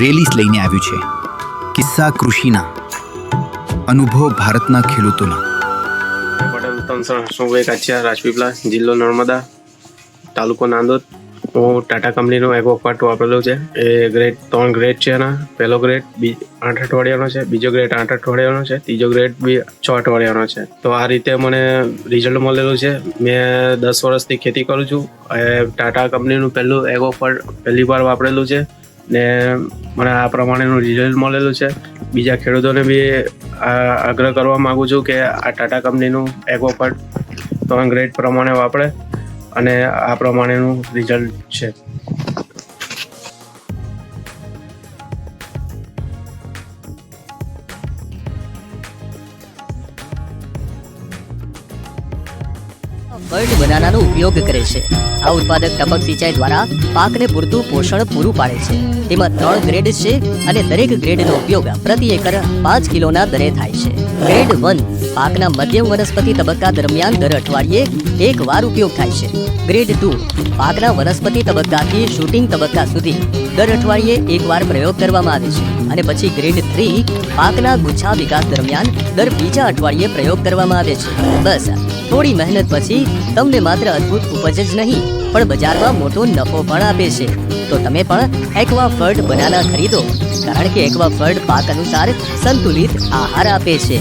રેલીસ લઈને આવ્યું છે. કિસ્સા કૃષિના. અનુભવ ભારતના ખેડૂતોના. પટેલ ઉત્તમ હર્ષભાઈ કાચિયા રાજપીપળા જિલ્લો નર્મદા, તાલુકો નાંદોદ. હું ટાટા કંપનીનું પાર્ટ વાપરેલું છે. એ ગ્રેડ ત્રણ ગ્રેડ છે એના. પહેલો ગ્રેડ બી આઠ અઠવાડિયાનો છે. બીજો ગ્રેડ આઠ અઠવાડિયાનો છે. ત્રીજો ગ્રેડ બી છ અઠવાડિયાનો છે. તો આ રીતે મને રિઝલ્ટ મળેલું છે. મેં દસ વર્ષથી ખેતી કરું છું. એ ટાટા કંપનીનું પહેલું પાર્ટ પહેલી વાર વાપરેલું છે. ને મને આ પ્રમાણેનું રિઝલ્ટ મળેલું છે. બીજા ખેડૂતોને બી આગ્રહ કરવા માગું છું કે આ ટાટા કંપનીનું એગોપટ ત્રણ ગ્રેડ પ્રમાણે વાપરે અને આ પ્રમાણેનું રિઝલ્ટ છે. બર્ડ બનાનાનો ઉપયોગ કરે છે. આ ઉત્પાદક ટપક સિંચાઈ દ્વારા પાકને પૂરતું પોષણ પૂરું પાડે છે. તેમાં ત્રણ ગ્રેડ છે અને દરેક ગ્રેડનો ઉપયોગ પ્રતિ એકર પાંચ કિલોના દરે થાય છે. ગ્રેડ વન, પાકના મધ્યમ વનસ્પતિ તબક્કા દરમિયાન દર અઠવાડિયે એક વાર ઉપયોગ થાય છે. ગ્રેડ ટુ, પાકના વનસ્પતિ તબક્કાથી શૂટિંગ તબક્કા સુધી દર અઠવાડિયે એક વાર પ્રયોગ કરવામાં આવે છે. અને પછી ગ્રેડ થ્રી, પાકના ગુચ્છા વિકાસ દરમિયાન દર બીજા અઠવાડિયે પ્રયોગ કરવામાં આવે છે. બસ થોડી મહેનત પછી તમને માત્ર અદ્ભુત ઉપજ જ નહીં, પણ બજારમાં મોટો નફો પણ આપે છે. તો તમે પણ એક્વા ફર્ડ બનાના ખરીદો, કારણ કે એક્વા ફર્ડ પાક અનુસાર સંતુલિત આહાર આપે છે.